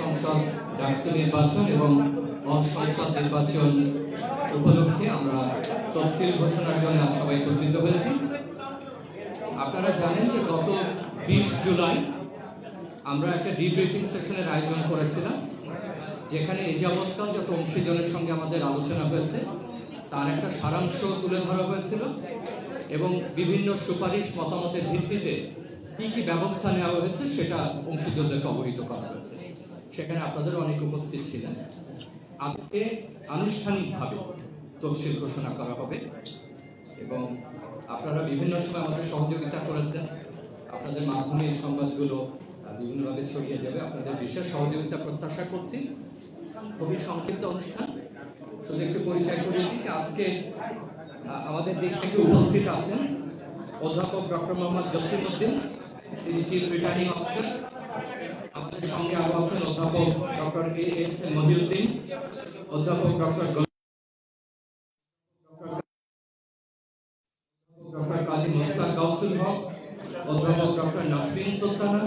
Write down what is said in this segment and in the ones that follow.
সংসদ ডাকসু নির্বাচন এবং মত সংসদ নির্বাচন উপলক্ষে আমরা তফসিল ঘোষণার জন্য সবাই একত্রিত হয়েছি। আপনারা জানেন যে গত বিশ জুলাই আমরা একটা ডিব্রিফিং সেশনের আয়োজন করেছিলাম, যেখানে এ যাবৎকাল যত অংশীজনের সঙ্গে আমাদের আলোচনা হয়েছে, তার একটা সারাংশ তুলে ধরা হয়েছিল এবং বিভিন্ন সুপারিশ মতামতের ভিত্তিতে কি কি ব্যবস্থা নেওয়া হয়েছে সেটা অংশীজনদেরকে অবহিত করা। সেখানে অনেক উপস্থিত ছিলেন। আজকে আনুষ্ঠানিকভাবে তফসিল ঘোষণা করা হবে এবং আপনারা বিভিন্ন সময় আমাদের সহযোগিতা করেছেন। আপনাদের মাধ্যমে এই সংবাদগুলো বিভিন্নভাবে ছড়িয়ে যাবে। আপনাদের বিশেষ সহযোগিতা প্রত্যাশা করছি। খুবই সংক্ষিপ্ত অনুষ্ঠান। শুধু একটু পরিচয় করে দিই যে আজকে আমাদের দিক থেকে উপস্থিত আছেন অধ্যাপক ডক্টর মোহাম্মদ জসিম উদ্দিন তিনি চিফ রিটার্নিং অফিসার আমাদের সঙ্গে আরও আছেন অধ্যাপক ডক্টর এ এস মহিউদ্দিন অধ্যাপক ডক্টর ডক্টর কাজী মোস্তাক গাউসুল হক, অধ্যাপক ডক্টর নাসরিন সুলতানা,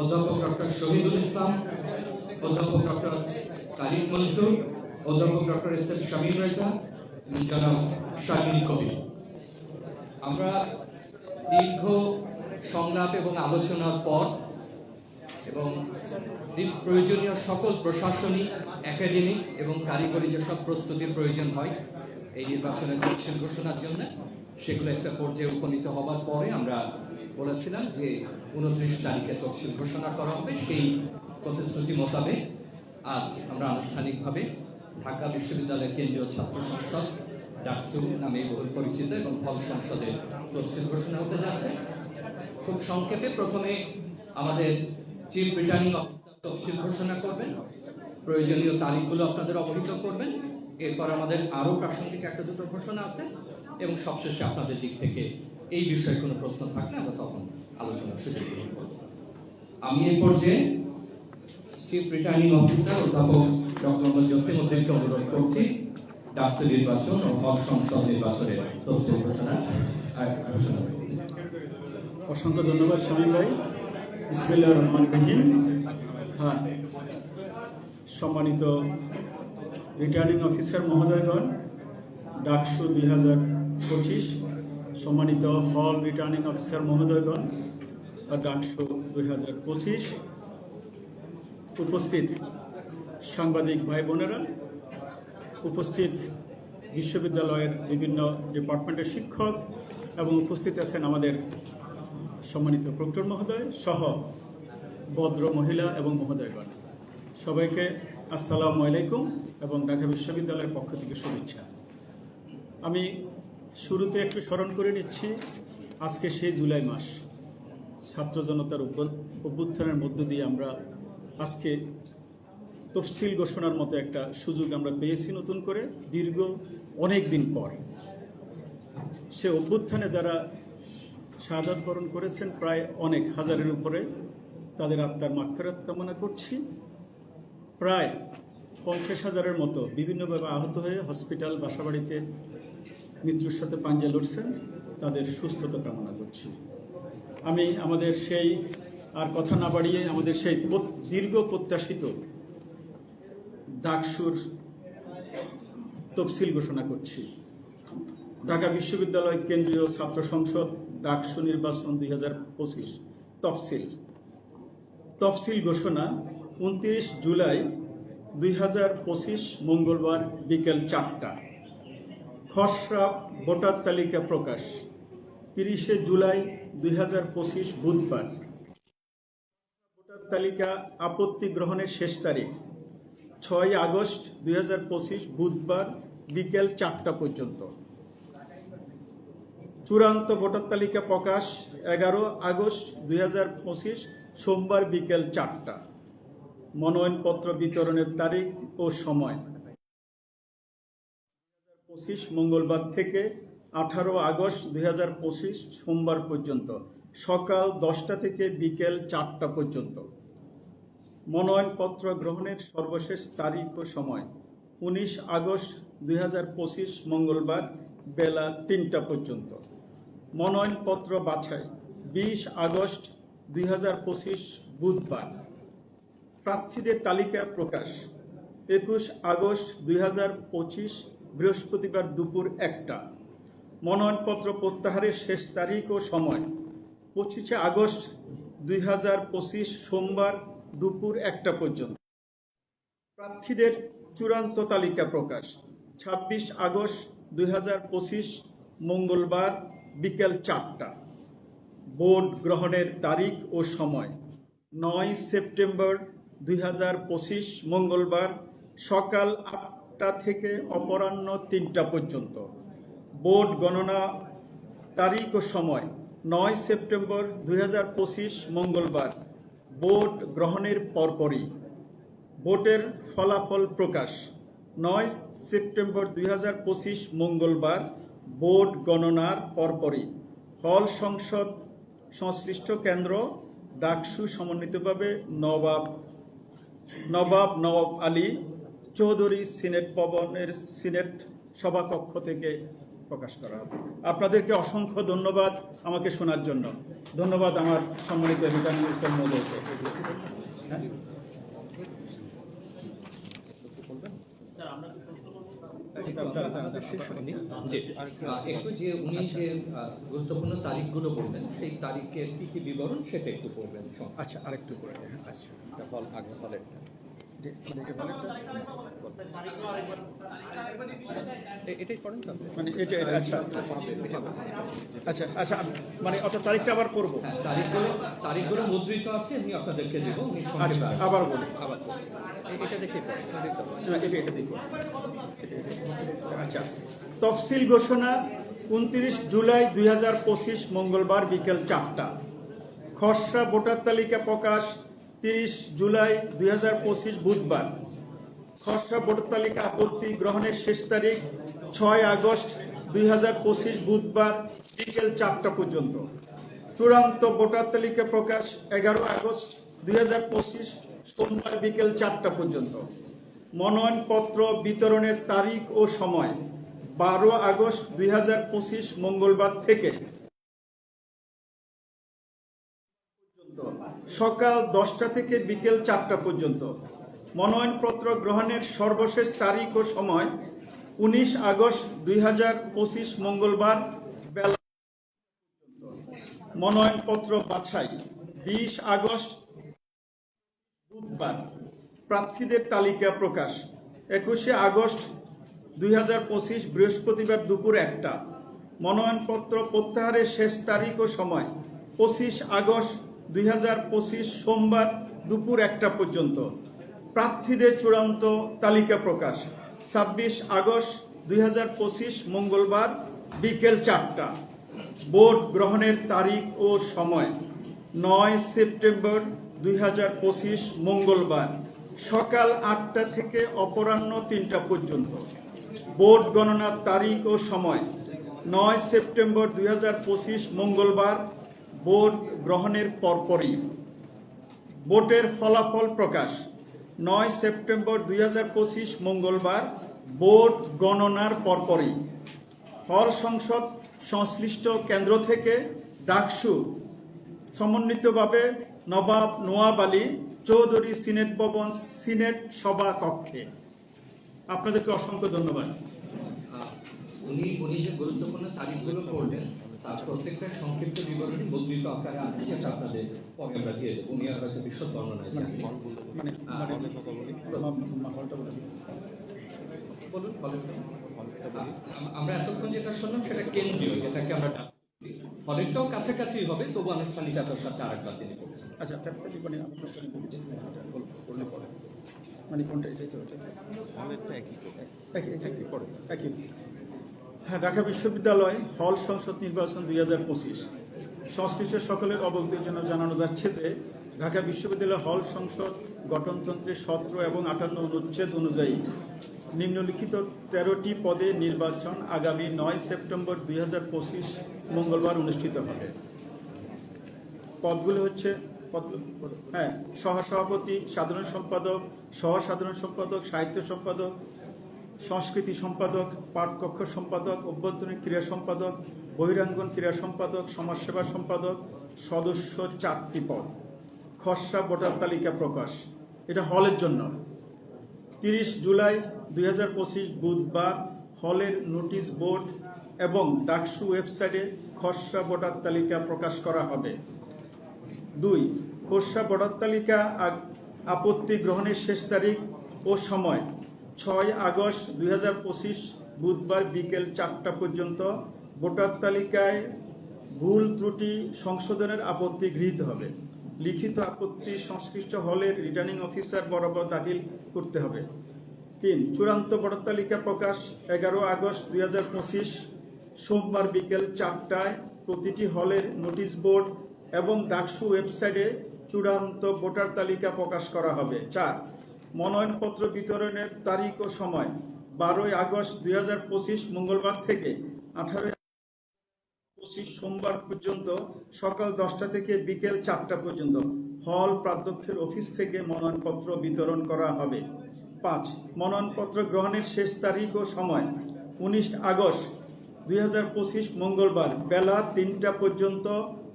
অধ্যাপক ডক্টর শহীদুল ইসলাম, অধ্যাপক ডক্টর তারিক মনসুর, অধ্যাপক doctor S M Shamim Reza, জনাব শাহিন কবির। আমরা দীর্ঘ সংলাপ এবং আলোচনার পর এবং প্রয়োজনীয় সকল প্রশাসনিক, একাডেমিক এবং কারিগরি যেসব প্রস্তুতির প্রয়োজন হয়, এই নির্বাচনের তফসিল ঘোষণার জন্য, সেগুলো একটা পর্যায়ে উপনীত হবার পরে আমরা বলেছিলাম যে উনত্রিশ তারিখে তফসিল ঘোষণা করা হবে। সেই প্রতিশ্রুতি মোতাবেক আজ আমরা আনুষ্ঠানিকভাবে ঢাকা বিশ্ববিদ্যালয়ের কেন্দ্রীয় ছাত্র সংসদ, ডাকসু নামে বহুল পরিচিত এবং ফল সংসদের তফসিল ঘোষণা হতে যাচ্ছে। খুব সংক্ষেপে প্রথমে আমাদের চিফ রিটার্নিং তফসিল ঘোষণা করবেন। প্রয়োজনীয় তারিখগুলো আপনাদের অবহিত করবেন। এরপর আমাদের আরও প্রাসঙ্গিক একটা দুটো ঘোষণা আছে এবং সবশেষে আপনাদের দিক থেকে এই বিষয়ে কোনো প্রশ্ন থাকলে আমরা তখন আলোচনার সুযোগ গ্রহণ করব। আমি এই পর্যায়ে চিফ রিটার্নিং অফিসার অধ্যাপক ডক্টর মোহাম্মদ জসিম উদ্দিনকে অনুরোধ করছি। ডাকসু নির্বাচন ও হক সংসদ নির্বাচনের তফসিল ঘোষণা ঘোষণা। অসংখ্য ধন্যবাদ স্বামী ভাই। ইসমিল্লা রহমান রহিম। হ্যাঁ। সম্মানিত রিটার্নিং অফিসার মহোদয়গণ, ডাকসু দুই হাজার পঁচিশ, সম্মানিত হল রিটার্নিং অফিসার মহোদয়গণ ডাকসু দুই হাজার পঁচিশ উপস্থিত সাংবাদিক ভাই বোনেরা, উপস্থিত বিশ্ববিদ্যালয়ের বিভিন্ন ডিপার্টমেন্টের শিক্ষক এবং উপস্থিত আছেন আমাদের সম্মানিত প্রক্টর মহোদয় সহ ভদ্র মহিলা এবং মহোদয়গণ, সবাইকে আসসালামু আলাইকুম এবং ঢাকা বিশ্ববিদ্যালয়ের পক্ষ থেকে শুভেচ্ছা। আমি শুরুতে একটু স্মরণ করে নিচ্ছি, আজকে সেই জুলাই মাস, ছাত্র জনতার অভ্যুত্থানের মধ্য দিয়ে আমরা আজকে তফসিল ঘোষণার মতো একটা সুযোগ আমরা পেয়েছি নতুন করে, দীর্ঘ অনেক দিন পর। সে অভ্যুত্থানে যারা শাহাদাত বরণ করেছেন প্রায় অনেক হাজারের উপরে। তাদের আত্মার মাক্ষরাত কামনা করছি। প্রায় পঞ্চাশ হাজারের মতো বিভিন্নভাবে আহত হয়ে হসপিটাল, বাসাবাড়িতে মৃত্যুর সাথে পাঞ্জা লড়ছেন। তাদের সুস্থতা কামনা করছি। আমি আমাদের সেই, আর কথা না বাড়িয়ে আমাদের সেই দীর্ঘ প্রত্যাশিত ডাকসুর তফসিল ঘোষণা করছি। ঢাকা বিশ্ববিদ্যালয় কেন্দ্রীয় ছাত্র সংসদ ডাকসু নির্বাচন দুই হাজার পঁচিশ তফসিল। তফসিল ঘোষণা উনত্রিশ জুলাই দুই হাজার পঁচিশ মঙ্গলবার বিকেল চারটা। খসড়া ভোটার তালিকা প্রকাশ, তিরিশে জুলাই দুই হাজার পঁচিশ বুধবার। ভোটার তালিকা আপত্তি গ্রহণের শেষ তারিখ, ছয় আগস্ট দুই হাজার পঁচিশ বুধবার বিকেল চারটা পর্যন্ত। চূড়ান্ত ভোটার তালিকা প্রকাশ এগারো আগস্ট দুই হাজার পঁচিশ, সোমবার বিকেল চারটা। মনোনয়নপত্র বিতরণের তারিখ ও সময়। পঁচিশ মঙ্গলবার থেকে আঠারো আগস্ট দুই হাজার পঁচিশ, সোমবার পর্যন্ত। সকাল দশটা থেকে বিকেল চারটা পর্যন্ত। মনোনয়নপত্র গ্রহণের সর্বশেষ তারিখ ও সময়। উনিশ আগস্ট দুই হাজার পঁচিশ মঙ্গলবার বেলা তিনটা পর্যন্ত। মনোনয়নপত্র বাছাই, বিশ আগস্ট দুই হাজার পঁচিশ বুধবার। প্রার্থীদের তালিকা প্রকাশ, একুশ আগস্ট দুই হাজার পঁচিশ বৃহস্পতিবার দুপুর একটা। মনোনয়নপত্র প্রত্যাহারের শেষ তারিখ ও সময়, পঁচিশে আগস্ট দুই হাজার পঁচিশ সোমবার দুপুর একটা পর্যন্ত। প্রার্থীদের চূড়ান্ত তালিকা প্রকাশ, ছাব্বিশ আগস্ট দুই হাজার পঁচিশ মঙ্গলবার বিকেল চারটা। ভোট গ্রহণের তারিখ ও সময় নয় সেপ্টেম্বর দুই হাজার পঁচিশ মঙ্গলবার সকাল আটটা থেকে অপরাহ্ন তিনটা পর্যন্ত। ভোট গণনা তারিখ ও সময় নয় সেপ্টেম্বর দুই হাজার পঁচিশ মঙ্গলবার। ভোট গ্রহণের পরপরই ভোটের ফলাফল প্রকাশ। নয় সেপ্টেম্বর দুই হাজার পঁচিশ মঙ্গলবার ভোট গণনার পরপরই হল সংসদ সংশ্লিষ্ট কেন্দ্র ডাকসু সমন্বিতভাবে নবাব নবাব নবাব আলী চৌধুরী সিনেট ভবনের সিনেট সভাকক্ষ থেকে প্রকাশ করা হবে। আপনাদেরকে অসংখ্য ধন্যবাদ আমাকে শোনার জন্য। ধন্যবাদ আমার সম্মানিত রিটার্নিং মহোদয়কে হ্যাঁ আমাদের শেষ হয়নি যে আহ, একটু যে উনি যে আহ, গুরুত্বপূর্ণ তারিখগুলো বললেন সেই তারিখের কি কি বিবরণ সেটা একটু পড়বেন। আচ্ছা আরেকটু করে দেখেন আচ্ছা। হল আগে হলেরটা। যে- মানে মানে আচ্ছা আচ্ছা আচ্ছা মানে অর্থাৎ তারিখটা আবার করব হ্যাঁ আচ্ছা আচ্ছা তফসিল ঘোষণা উনত্রিশ জুলাই দুই হাজার পঁচিশ মঙ্গলবার বিকেল চারটা খসড়া ভোটার তালিকা প্রকাশ তিরিশ জুলাই দুই হাজার পঁচিশ বুধবার। খসড়া ভোটার তালিকা আপত্তি গ্রহণের শেষ তারিখ ছয় আগস্ট দুই হাজার পঁচিশ বুধবার বিকেল চারটা পর্যন্ত। চূড়ান্ত ভোটার তালিকা প্রকাশ এগারো আগস্ট দুই হাজার পঁচিশ সোমবার বিকেল চারটা পর্যন্ত। মনোনয়নপত্র বিতরণের তারিখ ও সময় বারো আগস্ট দুই হাজার পঁচিশ মঙ্গলবার থেকে সকাল দশটা থেকে বিকেল চারটা পর্যন্ত। মনোনয়নপত্র গ্রহণের সর্বশেষ তারিখ ও সময় উনিশ আগস্ট দুই হাজার পঁচিশ মঙ্গলবার বেলা মনোনয়নপত্র বাছাই বিশ আগস্ট বুধবার। প্রার্থীদের তালিকা প্রকাশ একুশে আগস্ট দুই হাজার পঁচিশ বৃহস্পতিবার দুপুর একটা। মনোনয়নপত্র প্রত্যাহারের শেষ তারিখ ও সময় পঁচিশ আগস্ট দুই হাজার পঁচিশ সোমবার দুপুর একটা পর্যন্ত। প্রার্থীদের চূড়ান্ত তালিকা প্রকাশ। ছাব্বিশ আগস্ট দুই হাজার পঁচিশ মঙ্গলবার বিকেল চারটা। ভোট গ্রহণের তারিখ ও সময়। নয় সেপ্টেম্বর দুই হাজার পঁচিশ মঙ্গলবার। সকাল আটটা থেকে অপরাহ্ন তিনটা পর্যন্ত। ভোট গণনার তারিখ ও সময়। নয় সেপ্টেম্বর দুই হাজার পঁচিশ মঙ্গলবার ভোট গ্রহণের পরপরই। ভোটের ফলাফল প্রকাশ। নয় সেপ্টেম্বর দুই হাজার পঁচিশ মঙ্গলবার ভোট গণনার পরপরই। হল সংসদ সংশ্লিষ্ট কেন্দ্র থেকে ডাকসু, সমন্বিতভাবে নবাব নোয়াব আলী চৌধুরী সিনেট ভবন সিনেট সভা কক্ষে। আপনাদেরকে অসংখ্য ধন্যবাদ। উনি উনি যে গুরুত্বপূর্ণ তারিখগুলো করলেন তার প্রত্যেকটা সংক্ষিপ্ত বিবরণী মুদ্রিত আকারে আছে যেটা আপনাদের পরে আমরা দিয়ে দেবো। উনি আর হয়তো বিশদ বর্ণনায় যাননি মানে দিন। বলুন। আমরা এতক্ষণ যেটা শুনলাম সেটা কেন্দ্রীয় যেটাকে আমরা। হলেরটাও কাছাকাছি হবে তবু আনুষ্ঠানিকতার সাথে আরেকবার তিনি করছেন আচ্ছা মানে সাথে বলছি। বললে পরে। মানে কোনটা এটাই তো একই একই একই পড়ে একই। ঢাকা বিশ্ববিদ্যালয় হল সংসদ নির্বাচন দুই হাজার পঁচিশ। সংশ্লিষ্ট সকলের অবগতির জন্য জানানো যাচ্ছে যে, ঢাকা বিশ্ববিদ্যালয় হল সংসদ গঠনতন্ত্রের সতেরো এবং আটান্ন অনুচ্ছেদ অনুযায়ী নিম্নলিখিত তেরোটি পদে নির্বাচন আগামী নয় সেপ্টেম্বর দুই হাজার পঁচিশ মঙ্গলবার অনুষ্ঠিত হবে। পদগুলো হচ্ছে হ্যাঁ সহসভাপতি সাধারণ সম্পাদক সহ সাধারণ সম্পাদক, সাহিত্য সম্পাদক সংস্কৃতি সম্পাদক, পাঠকক্ষ সম্পাদক, অভ্যন্তরীণ ক্রীড়া সম্পাদক, বহিরাঙ্গন ক্রীড়া সম্পাদক, সমাজসেবা সম্পাদক, সদস্য চারটি পদ। খসড়া ভোটার তালিকা প্রকাশ। এটা হলের জন্য। তিরিশ জুলাই দুই হাজার পঁচিশ বুধবার হলের নোটিশ বোর্ড এবং ডাকসু ওয়েবসাইটে খসড়া ভোটার তালিকা প্রকাশ করা হবে। দুই, খসড়া ভোটার তালিকা আপত্তি গ্রহণের শেষ তারিখ ও সময়। ছয় আগস্ট দুই হাজার পঁচিশ বুধবার বিকেল চারটা পর্যন্ত ভোটার তালিকায় ভুল ত্রুটি সংশোধনের আপত্তি গৃহীত হবে। লিখিত আপত্তি সংশ্লিষ্ট হলের রিটার্নিং অফিসার বরাবর দাখিল করতে হবে। তিন, চূড়ান্ত ভোটার তালিকা প্রকাশ এগারো আগস্ট দুই হাজার পঁচিশ সোমবার বিকেল চারটায় প্রতিটি হলের নোটিশ বোর্ড এবং ডাকসু ওয়েবসাইটে চূড়ান্ত ভোটার তালিকা প্রকাশ করা হবে। চার মনোনয়নপত্র বিতরণের তারিখ ও সময় বারোই আগস্ট দুই হাজার পঁচিশ মঙ্গলবার থেকে আঠারোই পঁচিশ সোমবার পর্যন্ত সকাল দশটা থেকে বিকেল চারটা পর্যন্ত হল প্রাধ্যক্ষের অফিস থেকে মনোনয়নপত্র বিতরণ করা হবে। পাঁচ, মনোনয়নপত্র গ্রহণের শেষ তারিখ ও সময় উনিশ আগস্ট দুই হাজার পঁচিশ মঙ্গলবার বেলা তিনটা পর্যন্ত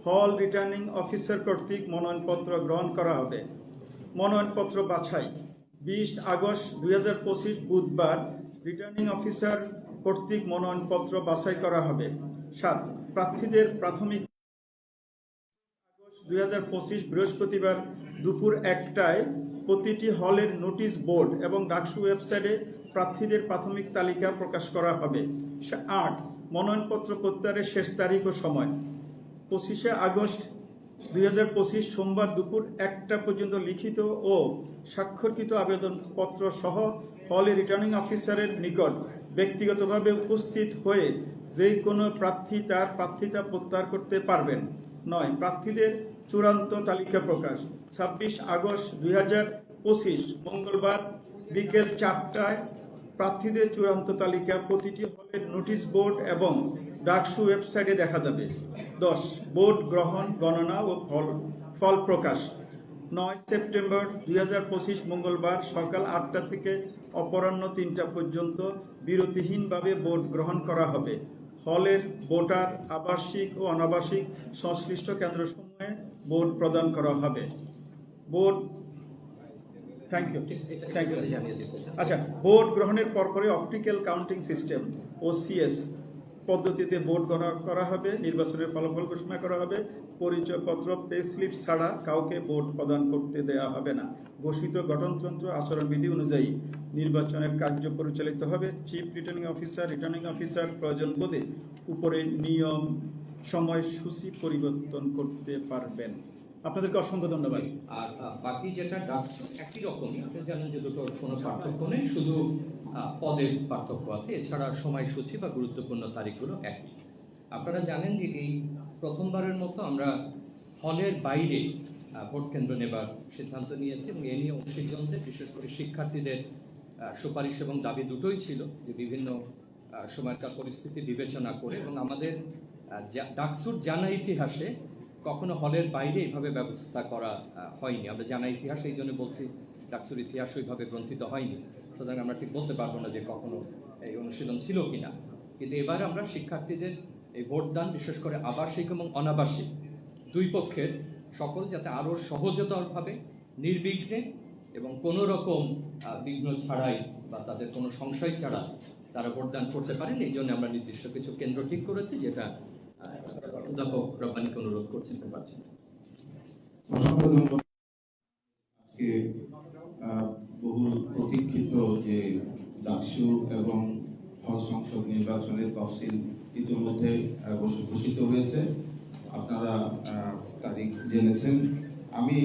হল রিটার্নিং অফিসার কর্তৃক মনোনয়নপত্র গ্রহণ করা হবে। মনোনয়নপত্র বাছাই। বিশ আগস্ট দুই হাজার পঁচিশ বুধবার রিটার্নিং অফিসার কর্তৃক মনোনয়নপত্র বাছাই করা হবে। সাত, প্রার্থীদের প্রাথমিক দুই বৃহস্পতিবার দুপুর একটায় প্রতিটি হলের নোটিশ বোর্ড এবং ডাকসু ওয়েবসাইটে প্রার্থীদের প্রাথমিক তালিকা প্রকাশ করা হবে। আট, মনোনয়নপত্র প্রত্যাহারের শেষ তারিখ ও সময়। পঁচিশে আগস্ট দুই হাজার পঁচিশ সোমবার দুপুর একটা পর্যন্ত লিখিত ও স্বাক্ষরকৃত আবেদনপত্র সহ হলে রিটার্নিং অফিসারের নিকট ব্যক্তিগতভাবে উপস্থিত হয়ে যে কোনো প্রার্থী তার প্রার্থিতা প্রত্যাহার করতে পারবেন। নয়, প্রার্থীদের চূড়ান্ত তালিকা প্রকাশ। ছাব্বিশ আগস্ট দুই হাজার পঁচিশ মঙ্গলবার বিকেল চারটায় প্রার্থীদের চূড়ান্ত তালিকা প্রতিটি হলের নোটিশ বোর্ড এবং ডাকসু ওয়েবসাইটে দেখা যাবে। দশ বোর্ড গ্রহণ, গণনা ও ফল ফল প্রকাশ। নয় সেপ্টেম্বর দু হাজার পঁচিশ মঙ্গলবার সকাল আটটা থেকে অপরাহ্ন তিনটা পর্যন্ত বিরতিহীনভাবে ভোট গ্রহণ করা হবে। হলের ভোটার, আবাসিক ও অনাবাসিক সংশ্লিষ্ট কেন্দ্রসমূহে ভোট প্রদান করা হবে। Vote thank you thank you আচ্ছা ভোট গ্রহণের পরপরই অপটিক্যাল কাউন্টিং সিস্টেম ওসিএস পদ্ধতিতে ভোট গণনা করা হবে, নির্বাচনের ফলাফল ঘোষণা করা হবে। পরিচয়পত্র পে স্লিপ ছাড়া কাউকে ভোট প্রদান করতে দেওয়া হবে না। ঘোষিত গঠনতন্ত্র, আচরণবিধি অনুযায়ী নির্বাচনের কার্য পরিচালিত হবে। Chief returning officer returning officer প্রয়োজন বোধে উপরে নিয়ম সময়সূচি পরিবর্তন করতে পারবেন। আপনাদেরকে অসংখ্য ধন্যবাদ। আর বাকি যেটা ডাকসু একই রকমই। আপনি জানেন যে দুটোর কোনো পার্থক্য নেই, শুধু পদের পার্থক্য আছে। এছাড়া সময়সূচি বা গুরুত্বপূর্ণ তারিখগুলো একই। আপনারা জানেন যে এই প্রথমবারের মতো আমরা হলের বাইরে ভোট কেন্দ্র নেবার সিদ্ধান্ত নিয়েছি এবং এ নিয়ে অংশীজনদের, বিশেষ করে শিক্ষার্থীদের সুপারিশ এবং দাবি দুটোই ছিল যে বিভিন্ন সময়কার পরিস্থিতি বিবেচনা করে এবং আমাদের ডাকসুর জানা ইতিহাসে কখনো হলের বাইরে এভাবে ব্যবস্থা করা হয়নি। আমরা জানা ইতিহাস, এই জন্য বলছি, ডাকসুর ইতিহাস ওইভাবে গ্রন্থিত হয়নি। সুতরাং আমরা ঠিক বলতে পারব না যে কখনো এই অনুশীলন ছিল কিনা। কিন্তু এবার আমরা শিক্ষার্থীদের এই ভোটদান, বিশেষ করে আবাসিক এবং অনাবাসিক দুই পক্ষের সকল যাতে আরও সহজতরভাবে, নির্বিঘ্নে এবং কোনো রকম বিঘ্ন ছাড়াই বা তাদের কোনো সংশয় ছাড়া তারা ভোটদান করতে পারেন, এই জন্য আমরা নির্দিষ্ট কিছু কেন্দ্র ঠিক করেছি, যেটা অধ্যাপক রব্বানিকে অনুরোধ করছেন পারছেন আজকে আহ, বহু প্রতীক্ষিত যে ডাকসু এবং হল সংসদ নির্বাচনের তফসিল ইতিমধ্যে ঘোষিত হয়েছে। আপনারা তারিখ জেনেছেন। আমি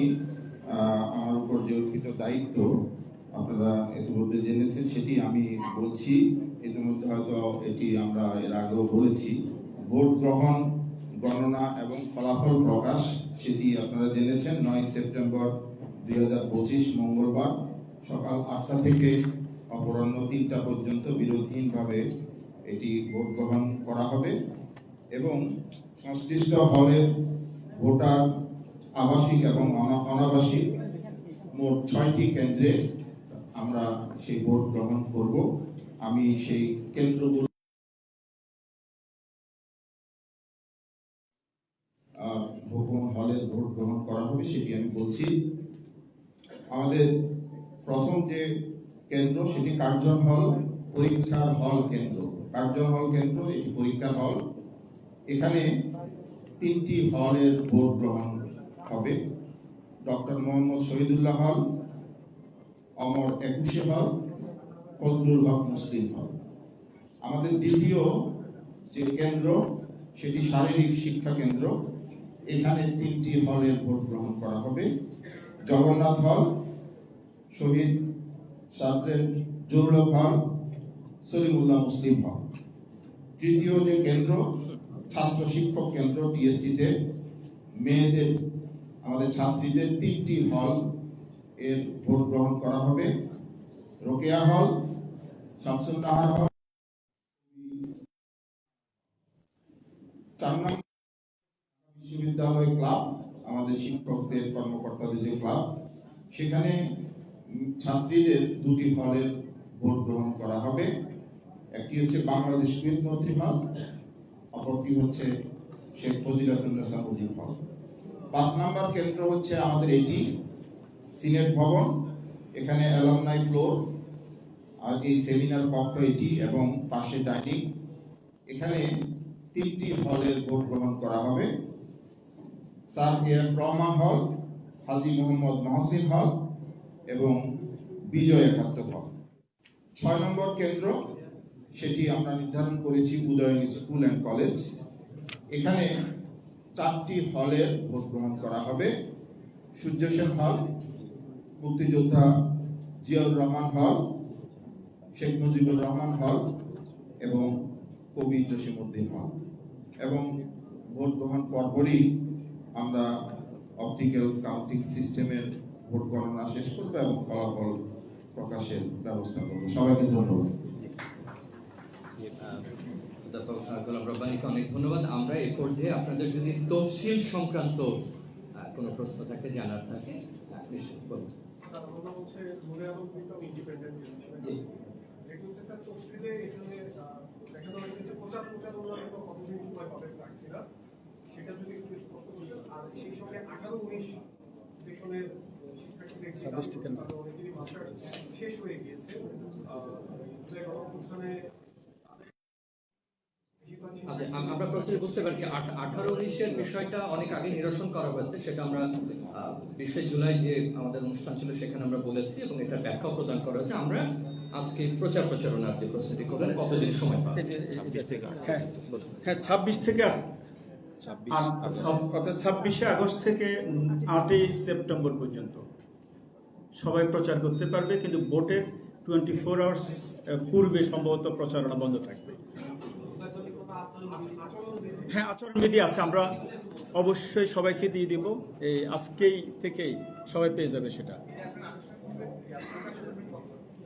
আমার উপর যে অর্পিত দায়িত্ব আপনারা ইতিমধ্যে জেনেছেন সেটি আমি বলছি। ইতিমধ্যে হয়তো এটি আমরা এর আগেও বলেছি। ভোট গ্রহণ গণনা এবং ফলাফল প্রকাশ, সেটি আপনারা জেনেছেন। নয় সেপ্টেম্বর দুই হাজার পঁচিশ, মঙ্গলবার সকাল আটটা থেকে অপরাহ্ন তিনটা পর্যন্ত বিরোধীনভাবে এটি ভোট গ্রহণ করা হবে এবং সংশ্লিষ্ট হলের ভোটার, আবাসিক এবং অনা- অনাবাসিক মোট ছয়টি কেন্দ্রে আমরা সেই ভোট গ্রহণ করব। আমি সেই কেন্দ্রগুলো আহ, ভোট হলের ভোট গ্রহণ করা হবে সেটি আমি বলছি, আমাদের প্রথম যে কেন্দ্র সেটি কার্য হল, পরীক্ষার হল কেন্দ্র। কার্য হল কেন্দ্র, এটি পরীক্ষার হল। এখানে তিনটি হলের ভোট গ্রহণ হবে। ডক্টর মোহাম্মদ শহীদুল্লাহ হল, অমর একুশে হল, ফজলুল হক মুসলিম হল। আমাদের দ্বিতীয় যে কেন্দ্র, সেটি শারীরিক শিক্ষা কেন্দ্র। এখানে তিনটি হলের ভোট গ্রহণ করা হবে। জগন্নাথ হল, শহীদ সার্জেন্ট জরুল হল, সলিমুল্লাহ মুসলিম হল। তৃতীয় যে কেন্দ্র, ছাত্র শিক্ষক কেন্দ্র, টিএসসিতে মেয়েদের, আমাদের ছাত্রীদের তিনটি হল এর ভোট গ্রহণ করা হবে। রোকেয়া হল শামসুল নাহার হল চার নম্বর বিশ্ববিদ্যালয় ক্লাব, আমাদের শিক্ষকদের, কর্মকর্তাদের যে ক্লাব, সেখানে ছাত্রীদের দুটি হলের ভোট গ্রহণ করা হবে। একটি হচ্ছে বাংলাদেশ কুয়েত মন্ত্রী হল, অপরটি হচ্ছে শেখ ফজিলাতুন্নেসা মুজিব হল। পাঁচ নাম্বার কেন্দ্র হচ্ছে আমাদের এটি সিনেট ভবন, এখানে অ্যালামনাই ফ্লোর, আর এই সেমিনার কক্ষ এটি এবং পাশে ডাইনিং। এখানে তিনটি হলের ভোট গ্রহণ করা হবে। স্যার রহমান হল হাজি মোহাম্মদ মহসিন হল এবং বিজয় একাত্তর হল ছয় নম্বর কেন্দ্র, সেটি আমরা নির্ধারণ করেছি উদয়ন স্কুল অ্যান্ড কলেজ। এখানে চারটি হলের ভোট গ্রহণ করা হবে। সূর্য সেন হল মুক্তিযোদ্ধা জিয়াউর রহমান হল শেখ মুজিবুর রহমান হল এবং কবি জসিমউদ্দিন হল এবং ভোট গ্রহণ পরপরই আমরা অপটিক্যাল কাউন্টিং সিস্টেমের ভোট গণনা শেষ করব এবং ফলাফল প্রকাশের ব্যবস্থা করব। সবাইকে ধন্যবাদ। গোলাম রব্বানীকে অনেক ধন্যবাদ। আমরা এই পর্যায়ে আপনাদের যদি তফসিল সংক্রান্ত কোনো প্রশ্ন থাকে জানার থাকে আহ, নিশ্চয়ই বলুন এখানে দেখানো হয়েছে যে প্রচার প্রচারণার কতদিন সময় পাবেন প্রার্থীরা সেটা যদি একটু স্পষ্ট করতেন আর সেই সঙ্গে আঠারো উনিশ সেশনের শিক্ষার্থীদের ছাব্বিশ থেকে অনেকেরই মাস্টার্স শেষ হয়ে গিয়েছে। জুলাই গণঅভ্যুত্থানে তাদের বেশিরভাগ আচ্ছা আম- আমরা প্রশ্ন বুঝতে পারছি। আঠারো উনিশের বিষয়টা অনেক আগে নিরসন করা হয়েছে সেটা আমরা বিশে জুলাই যে আমাদের অনুষ্ঠান ছিল সেখানে আমরা বলেছি এবং এটা ব্যাখ্যা প্রদান করা হয়েছে। আমরা আজকে প্রচার প্রচারণার যে প্রস্তুতি করলেন কতদিন সময় পাবেন? হ্যাঁ হ্যাঁ ছাব্বিশ থেকে অর্থাৎ ছাব্বিশে আগস্ট থেকে আটই সেপ্টেম্বর পর্যন্ত। সবাই প্রচার করতে পারবে কিন্তু ভোটের টোয়েন্টি ফোর আওয়ার্স পূর্বে সম্ভবত প্রচারণা বন্ধ থাকবে। হ্যাঁ আচরণবিধি আছে আমরা অবশ্যই সবাইকে দিয়ে দিব। এই আজকেই থেকেই সবাই পেয়ে যাবে সেটা।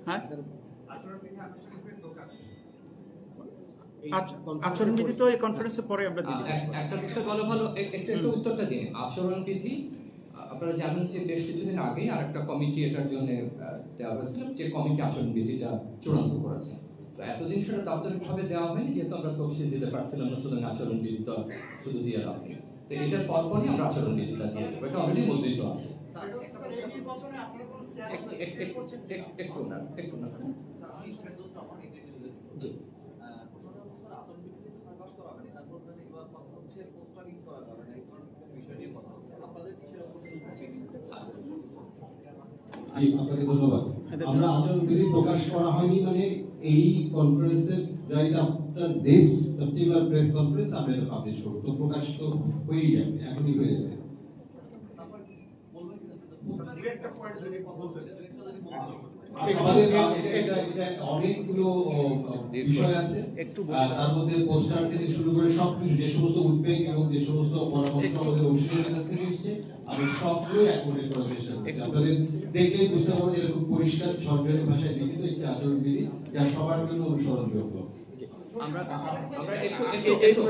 হ্যাঁ? আচরণবিধি তো এই কনফারেন্সের পরে আমরা এক- একটা বিষয় বলা ভালো একটু একটু উত্তরটা দিন আচরণবিধি আপনারা জানেন যে বেশ কিছুদিন আগে আর একটা কমিটি এটার জন্য দেওয়া হয়েছিল যে কমিটি আচরণবিধিটা চূড়ান্ত করেছে তো এতদিন সেটা দাপ্তরিক ভাবে দেওয়া হয়নি যেহেতু আমরা তফসিল দিতে পারছিলাম না শুধু আচরণবিধি তো শুধু দিয়ে লাভ নেই তো এটার পরপরই আমরা আচরণবিধিটা দিয়ে দেবো এটা অলরেডি মুদ্রিত আছে এক- এক- এক- এক- একটু না একটু না আপনাকে ধন্যবাদ। আমরা আচরণবিধি প্রকাশ করা হয়নি মানে এই কনফারেন্সের জায়গা আপনার দেশ পার্টিকুলার প্রেস কনফারেন্স আমরা এটা পাবলিশ করব। তো প্রকাশ তো হয়েই যাবে এখনই হয়ে যাবে। একটা পয়েন্ট যদি বলতেন আমাদের এটা- এটা- এটা অনেকগুলো বিষয় আছে। তার মধ্যে পোস্টার থেকে শুরু করে সবকিছু যে সমস্ত উদ্বেগ এবং যে সমস্ত পরামর্শ আমাদের অংশীদারের কাছ থেকে এসেছে আমি সবগুলো অ্যাকোমোডেট করার চেষ্টা করছি আপনাদের দেখলেই বুঝতে পারবেন এরকম পরিষ্কার ঝরঝরে ভাষায় লিখিত একটি আচরণবিধি যা সবার জন্য অনুসরণযোগ্য। আমরা একটু একটু-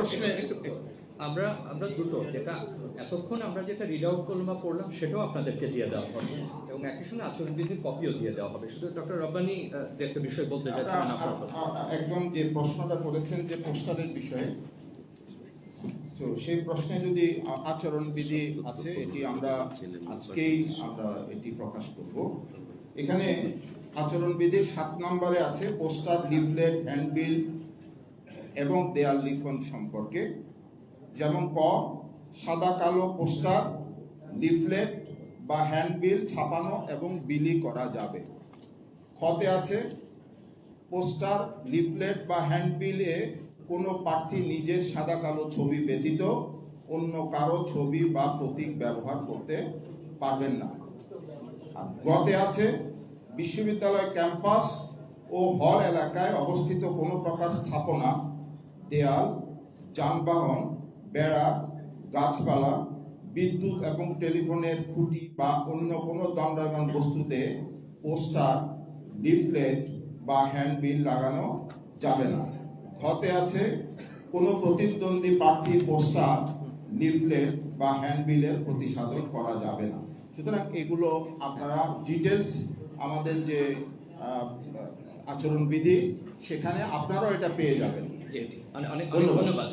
আমরা আমরা দুটো যেটা এতক্ষণ আমরা যেটা রিড আউট করলাম বা পড়লাম সেটাও আপনাদেরকে দিয়ে দেওয়া হবে। এবং একই সঙ্গে আচরণবিধির কপিও দিয়ে দেওয়া হবে। শুধু ডক্টর রব্বানি যে একটা বিষয় বলতে চাচ্ছিলেন আ- একদম যে প্রশ্নটা করেছেন যে পোস্টারের বিষয়ে তো সেই প্রশ্নে যদি আচরণবিধি আছে এটি আমরা আজকেই আমরা এটি প্রকাশ করব। এখানে আচরণবিধির সাত নম্বরে আছে পোস্টার লিফলেট হ্যান্ডবিল এবং দেয়াল লিখন সম্পর্কে। যেমন ক সাদা, কালো, পোস্টার, লিফলেট বা হ্যান্ডবিল ছাপানো এবং বিলি করা যাবে। খতে আছে, পোস্টার, লিফলেট বা হ্যান্ডবিলে কোনো প্রার্থী নিজের সাদা, কালো ছবি ব্যতীত অন্য কারও ছবি বা প্রতীক ব্যবহার করতে পারবেন না। গতে আছে, বিশ্ববিদ্যালয় ক্যাম্পাস ও হল এলাকায় অবস্থিত কোনো প্রকার স্থাপনা, দেয়াল, যানবাহন, বেড়া গাছপালা বিদ্যুৎ এবং টেলিফোনের খুঁটি বা অন্য কোনো দণ্ডায়মান বস্তুতে পোস্টার লিফলেট বা হ্যান্ডবিল লাগানো যাবে না ঘতে আছে কোনো প্রতিদ্বন্দ্বী প্রার্থীর পোস্টার লিফলেট বা হ্যান্ডবিলের প্রতিসাধন করা যাবে না সুতরাং এগুলো আপনারা ডিটেলস আমাদের যে আচরণবিধি সেখানে আপনারাও এটা পেয়ে যাবেন। অনেক ধন্যবাদ।